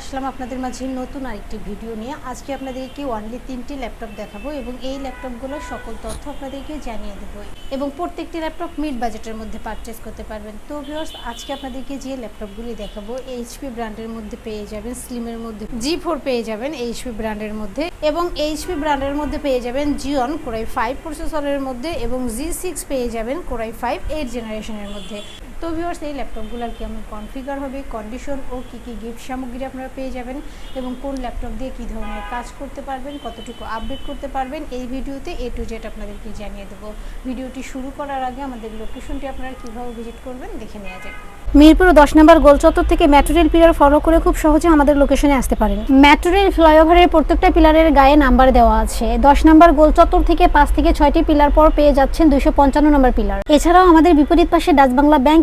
আসলাম আপনাদের মাঝে নতুন আরেকটি ভিডিও নিয়ে। আজকে আপনাদেরকে ওয়ানলি তিনটি ল্যাপটপ দেখাবো এবং এই ল্যাপটপগুলোর সকল তথ্য আপনাদেরকে জানিয়ে দেবো। এবং প্রত্যেকটি ল্যাপটপ মিড বাজেটের মধ্যে পারচেস করতে পারবেন। তো ভিউয়ার্স আজকে আপনাদেরকে যে ল্যাপটপগুলি দেখাবো এইচপি ব্র্যান্ডের মধ্যে পেয়ে যাবেন স্লিমের মধ্যে জি ফোর পেয়ে যাবেন এইচপি ব্র্যান্ডের মধ্যে। এবং এইচপি ব্র্যান্ডের মধ্যে পেয়ে যাবেন জিওন কোরাই ফাইভ প্রসেসরের মধ্যে এবং জি সিক্স পেয়ে যাবেন কোরাই ফাইভ এইট জেনারেশনের মধ্যে। তো ভিউয়ার্স এই ল্যাপটপগুলোর কেমন কনফিগার হবে কন্ডিশন ও কী কী গিফট সামগ্রী আপনারা পেয়ে যাবেন এবং কোন ল্যাপটপ দিয়ে কী ধরনের কাজ করতে পারবেন, কতটুকু আপডেট করতে পারবেন, এই ভিডিওতে এ টু জেড আপনাদেরকে জানিয়ে দেবো। ভিডিওটি শুরু করার আগে আমাদের লোকেশনটি আপনারা কীভাবে ভিজিট করবেন দেখে নেওয়া যাক। মিরপুর দশ নম্বর গোলচত্বর থেকে মেট্রো রেল পিলার ফলো করে খুব সহজে আমাদের লোকেশনে আসতে পারেন। মেট্রো রেল ফ্লাইওভারের প্রত্যেকটা পিলারের গায়ে নাম্বার দেওয়া আছে। দশ নম্বর গোলচত্বর থেকে পাঁচ থেকে ছয়টি পিলার পর পেয়ে যাচ্ছেন দুইশো পঞ্চান্ন নম্বর পিলার এছাড়াও আমাদের বিপরীত পাশে ডাচ বাংলা ব্যাংক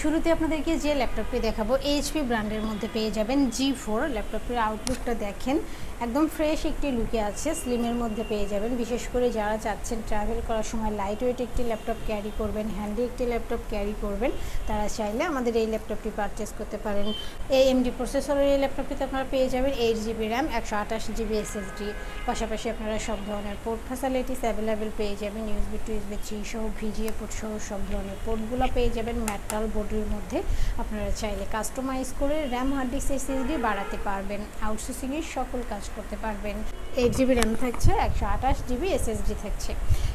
শুরুতে আপনাদেরকে যে ল্যাপটপটি দেখাবো এইচপি ব্র্যান্ডের মধ্যে পেয়ে যাবেন জি ফোর ল্যাপটপটির আউটলুকটা দেখেন। একদম ফ্রেশ একটি লুকে আছে স্লিমের মধ্যে পেয়ে যাবেন। বিশেষ করে যারা চাচ্ছেন ট্রাভেল করার সময় লাইট ওয়েট একটি ল্যাপটপ ক্যারি করবেন হ্যান্ডি একটি ল্যাপটপ ক্যারি করবেন, তারা চাইলে আমাদের এই ল্যাপটপটি পারচেস করতে পারেন। এই এমডি প্রসেসরের এই ল্যাপটপটিতে আপনারা পেয়ে যাবেন এইট জিবি র্যাম একশো আঠাশ জিবি এসএসডি পাশাপাশি আপনারা সব ধরনের পোর্ট ফ্যাসিলিটিস অ্যাভেলেবেল পেয়ে যাবেন ইউএসবি টু ইউএসবি থ্রি সহ ভিজিএ পোর্ট সহ সব ধরনের পোর্টগুলো পেয়ে যাবেন মেটাল বোর্ডের মধ্যে আপনারা চাইলে কাস্টমাইজ করে র্যাম হার্ড ডিস্ক এসএসডি বাড়াতে পারবেন আউটসোর্সিংয়ের সকল কাজ করতে পারবেন। এইট জিবি র্যাম থাকছে, একশো আঠাশ জিবি এসএসডি থাকছে।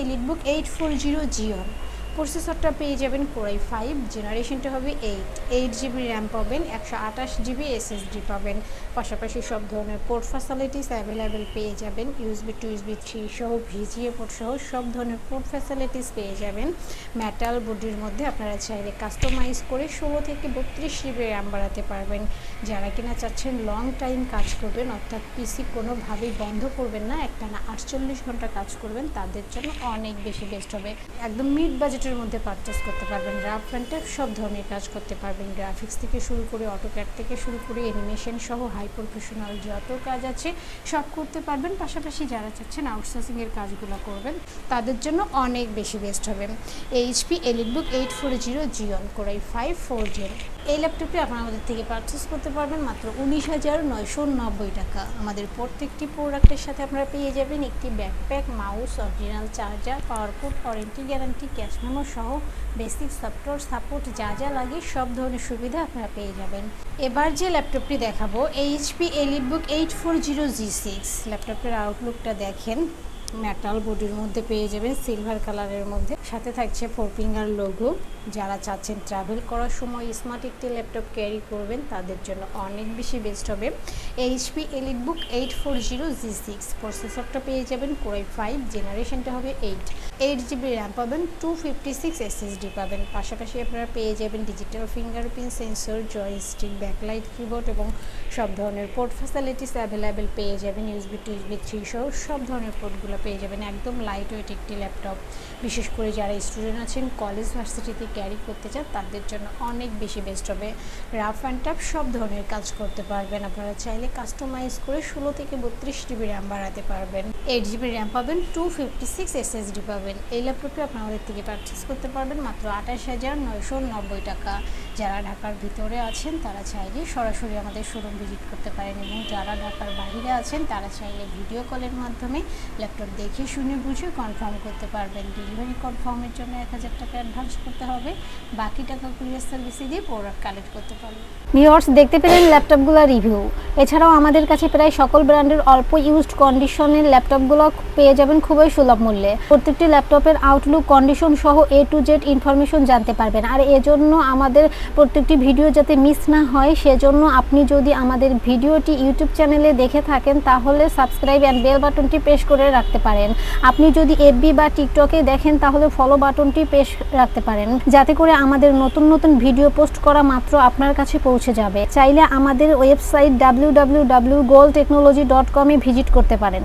EliteBook eight four zero G one প্রসেসরটা পেয়ে যাবেন কোরাই ফাইভ, জেনারেশনটা হবে এইট। এইট জিবি র্যাম পাবেন, একশো আঠাশ জিবি এসএসডি পাবেন। পাশাপাশি সব ধরনের পোর্ট ফ্যাসিলিটিস অ্যাভেলেবেল পেয়ে যাবেন। ইউএসবি টু ইউএসবি থ্রি সহ ভিজিএ পোর্ট সহ সব ধরনের পোর্ট ফ্যাসিলিটিস পেয়ে যাবেন। মেটাল বডির মধ্যে আপনারা চাইলে কাস্টমাইজ করে ষোলো থেকে বত্রিশ জিবি র্যাম বাড়াতে পারবেন। যারা কিনা চাচ্ছেন লং টাইম কাজ করবেন, অর্থাৎ পিসি কোনোভাবেই বন্ধ করবেন না একটা না আটচল্লিশ ঘণ্টা কাজ করবেন, তাদের জন্য অনেক বেশি বেস্ট হবে। একদম মিড বাজেটের মধ্যে পারচেস করতে পারবেন, রাফ অ্যান্ড টাফ সব ধরনের কাজ করতে পারবেন। গ্রাফিক্স থেকে শুরু করে অটোক্যাট থেকে শুরু করে অ্যানিমেশন সহ হাই প্রফেশনাল যত কাজ আছে সব করতে পারবেন। পাশাপাশি যারা চাচ্ছেন আউটসোর্সিংয়ের কাজগুলো করবেন, তাদের জন্য অনেক বেশি বেস্ট হবে। HP EliteBook eight four zero G one Core i five four zero এই ল্যাপটপটি আপনারা আমাদের থেকে পারচেস করতে পারবেন মাত্র উনিশ হাজার নয়শো নব্বই টাকা। আমাদের প্রত্যেকটি প্রোডাক্টের সাথে আপনারা পেয়ে যাবেন একটি ব্যাকপ্যাক মাউস অরিজিনাল চার্জার পাওয়ারপুট ওয়ারেন্টি গ্যারান্টি ক্যাশ মেমো সহ বেসিক সফটওয়্যার সাপোর্ট যা যা লাগে সব ধরনের সুবিধা আপনারা পেয়ে যাবেন। এবার যে ল্যাপটপটি দেখাবো HP EliteBook eight four zero G six ল্যাপটপের আউটলুকটা দেখেন। মেটাল বডির মধ্যে পেয়ে যাবেন সিলভার কালারের মধ্যে। সাথে থাকছে ফোর ফিঙ্গার লোগো। যারা চাচ্ছেন ট্রাভেল করার সময় স্মার্ট একটি ল্যাপটপ ক্যারি করবেন, তাদের জন্য অনেক বেশি বেস্ট হবে। HP EliteBook eight four zero G six প্রসেসরটা পেয়ে যাবেন কোরাই ফাইভ জেনারেশনটা হবে এইট এইট জিবি র্যাম পাবেন টু ফিফটি সিক্স এসএসডি পাবেন। পাশাপাশি আপনারা পেয়ে যাবেন digital fingerprint sensor joystick backlight keyboard এবং সব ধরনের পোর্ট ফ্যাসিলিটিস অ্যাভেলেবেল পেয়ে যাবেন ইউএসবি টু ইউএসবি থ্রি সহ সব ধরনের পোর্টগুলো পেয়ে যাবেন একদম লাইট ওয়েট একটি ল্যাপটপ বিশেষ করে যারা স্টুডেন্ট আছেন কলেজ ভার্সিটিতে ক্যারি করতে চান, তাদের জন্য অনেক বেশি বেস্ট হবে। রাফ অ্যান্ড টাফ সব ধরনের কাজ করতে পারবেন। আপনারা চাইলে কাস্টমাইজ করে ষোলো থেকে বত্রিশ জিবি র্যাম বাড়াতে পারবেন। এইট জিবি র্যাম পাবেন টু ফিফটি সিক্স এসএসডি পাবেন। এই ল্যাপটপটি আপনারা আমাদের থেকে পারচেস করতে পারবেন মাত্র আঠাশ হাজার নয়শো নব্বই টাকা। যারা ঢাকার ভিতরে আছেন, তারা চাইলে সরাসরি আমাদের শোরুম ভিজিট করতে পারেন এবং যারা ঢাকার বাইরে আছেন, তারা চাইলে ভিডিও কলের মাধ্যমে ল্যাপটপ দেখে শুনে বুঝে কনফার্ম করতে পারবেন। ডেলিভারি কনফার্মের জন্য এক হাজার টাকা অ্যাডভান্স করতে হবে। বাকি টাকা কুরিয়ার সার্ভিসে দিয়ে প্রোডাক্ট কালেক্ট করতে পারবেন। ভিউয়ার্স দেখতে পেলেন ল্যাপটপগুলোর রিভিউ এছাড়াও আমাদের কাছে প্রায় সকল ব্র্যান্ডের অল্প ইউজড কন্ডিশনের ল্যাপটপগুলো পেয়ে যাবেন খুবই সুলভ মূল্যে। প্রত্যেকটি ল্যাপটপের আউটলুক কন্ডিশন সহ এ টু জেড ইনফরমেশন জানতে পারবেন। আর এজন্য আমাদের প্রত্যেকটি ভিডিও যাতে মিস না হয়, সেজন্য আপনি যদি আমাদের ভিডিওটি ইউটিউব চ্যানেলে দেখে থাকেন, তাহলে সাবস্ক্রাইব অ্যান্ড বেল বাটনটি প্রেস করে রাখতে পারেন। আপনি যদি এফবি বা টিকটকে দেখেন, তাহলে ফলো বাটনটি পেশ রাখতে পারেন। যাতে করে আমাদের নতুন নতুন ভিডিও পোস্ট করা মাত্র আপনার কাছে পৌঁছে যাবে। চাইলে আমাদের website W W W Goal Technology dot কমে ভিজিট করতে পারেন।